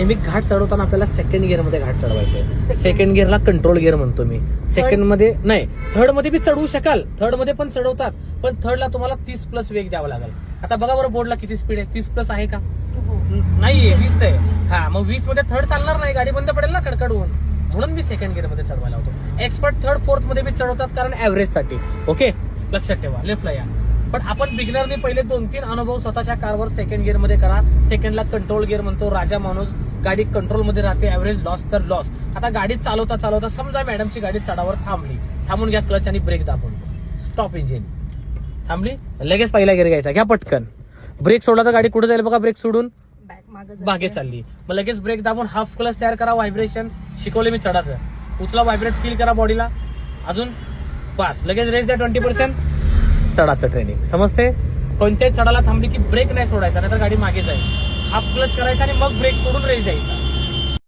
नेहमी घाट चढवताना आपल्याला सेकंड गिअरमध्ये घाट चढवायचे सेकंड गिअरला कंट्रोल गिअर म्हणतो मी. सेकंडमध्ये नाही थर्डमध्ये बी चढवू शकाल. थर्डमध्ये पण चढवतात. पण थर्डला तुम्हाला तीस प्लस वेग द्यावा लागेल. आता बघा बरं बोर्डला किती स्पीड आहे. तीस प्लस आहे का? नाहीये वीस आहे. हा मग वीसमध्ये थर्ड चालणार नाही. गाडी बंद पडेल ना कडकडून. म्हणून मी सेकंड गिअरमध्ये चढवायला होतो. एक्सपर्ट थर्ड फोर्थमध्ये बी चढवतात कारण ऍव्हरेजसाठी. ओके लक्षात ठेवा. लेफ्टला या. पण आपण बिगनरने पहिले दोन तीन अनुभव स्वतःच्या कारवर सेकंड गिअरमध्ये करा. सेकंडला कंट्रोल गिअर म्हणतो राजा माणूस. गाडी कंट्रोलमध्ये राहते ऍव्हरेज लॉस तर लॉस आता गाडी चालवता चालवता समजा मॅडमची गाडी चढावर थांबली. थांबून घ्या क्लच आणि ब्रेक दाबून. स्टॉप इंजिन थांबली? लगेच पहिला गिअर घ्यायचा. घ्या पटकन. ब्रेक सोडला तर गाडी कुठे जाईल बघा ब्रेक सोडून? बागे चालली. मग लगेच ब्रेक दाबून हाफ क्लच तयार करा व्हायब्रेशन शिकवले मी चढाचं. उचला व्हायब्रेट फील करा बॉडीला अजून पास लगेच रेस द्या ट्वेंटी पर्सेंट चढाचं ट्रेनिंग समजते? कोणत्याही चढाला थांबली की ब्रेक नाही सोडायचा नाहीतर गाडी मागे जाईल. हाफ क्लच करायचा आणि मग ब्रेक सोडून रेस द्यायचा